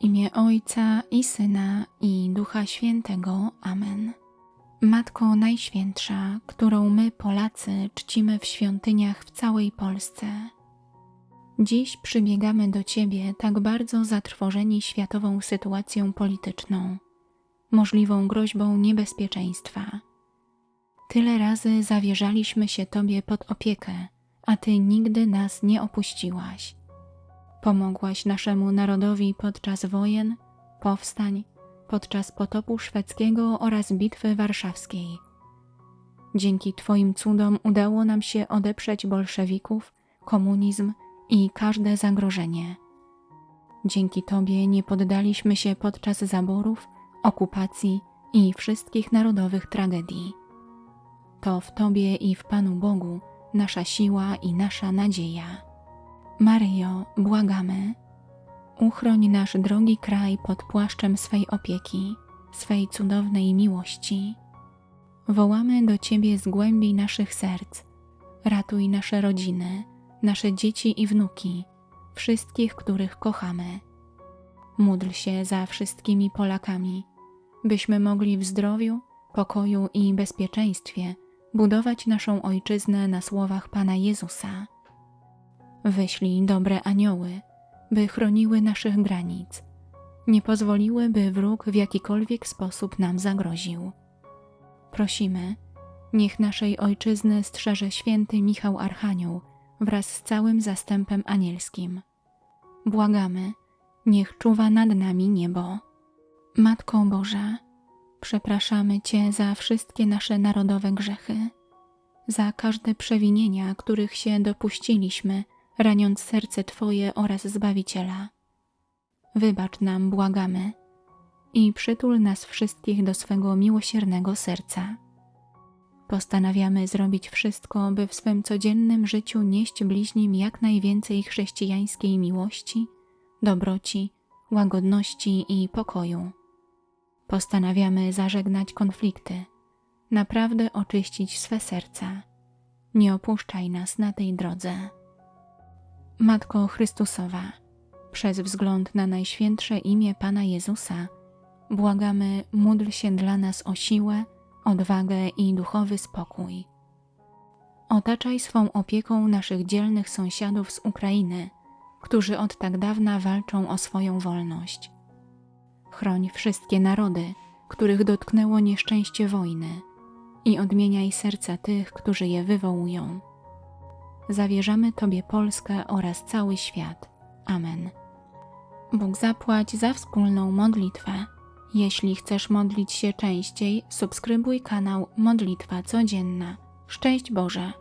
W imię Ojca i Syna i Ducha Świętego. Amen. Matko Najświętsza, którą my, Polacy, czcimy w świątyniach w całej Polsce. Dziś przybiegamy do Ciebie tak bardzo zatrwożeni światową sytuacją polityczną, możliwą groźbą niebezpieczeństwa. Tyle razy zawierzaliśmy się Tobie pod opiekę, a Ty nigdy nas nie opuściłaś. Pomogłaś naszemu narodowi podczas wojen, powstań, podczas potopu szwedzkiego oraz bitwy warszawskiej. Dzięki Twoim cudom udało nam się odeprzeć bolszewików, komunizm i każde zagrożenie. Dzięki Tobie nie poddaliśmy się podczas zaborów, okupacji i wszystkich narodowych tragedii. To w Tobie i w Panu Bogu nasza siła i nasza nadzieja. Maryjo, błagamy, uchroń nasz drogi kraj pod płaszczem swej opieki, swej cudownej miłości. Wołamy do Ciebie z głębi naszych serc. Ratuj nasze rodziny, nasze dzieci i wnuki, wszystkich, których kochamy. Módl się za wszystkimi Polakami, byśmy mogli w zdrowiu, pokoju i bezpieczeństwie budować naszą ojczyznę na słowach Pana Jezusa. Wyślij dobre anioły, by chroniły naszych granic, nie pozwoliły, by wróg w jakikolwiek sposób nam zagroził. Prosimy, niech naszej ojczyzny strzeże święty Michał Archanioł wraz z całym zastępem anielskim. Błagamy, niech czuwa nad nami niebo. Matko Boża, przepraszamy Cię za wszystkie nasze narodowe grzechy, za każde przewinienia, których się dopuściliśmy, raniąc serce Twoje oraz Zbawiciela. Wybacz nam, błagamy, i przytul nas wszystkich do swego miłosiernego serca. Postanawiamy zrobić wszystko, by w swym codziennym życiu nieść bliźnim jak najwięcej chrześcijańskiej miłości, dobroci, łagodności i pokoju. Postanawiamy zażegnać konflikty, naprawdę oczyścić swe serca. Nie opuszczaj nas na tej drodze. Matko Chrystusowa, przez wzgląd na najświętsze imię Pana Jezusa, błagamy, módl się dla nas o siłę, odwagę i duchowy spokój. Otaczaj swą opieką naszych dzielnych sąsiadów z Ukrainy, którzy od tak dawna walczą o swoją wolność. Chroń wszystkie narody, których dotknęło nieszczęście wojny i odmieniaj serca tych, którzy je wywołują. Zawierzamy Tobie Polskę oraz cały świat. Amen. Bóg zapłać za wspólną modlitwę. Jeśli chcesz modlić się częściej, subskrybuj kanał Modlitwa Codzienna. Szczęść Boże!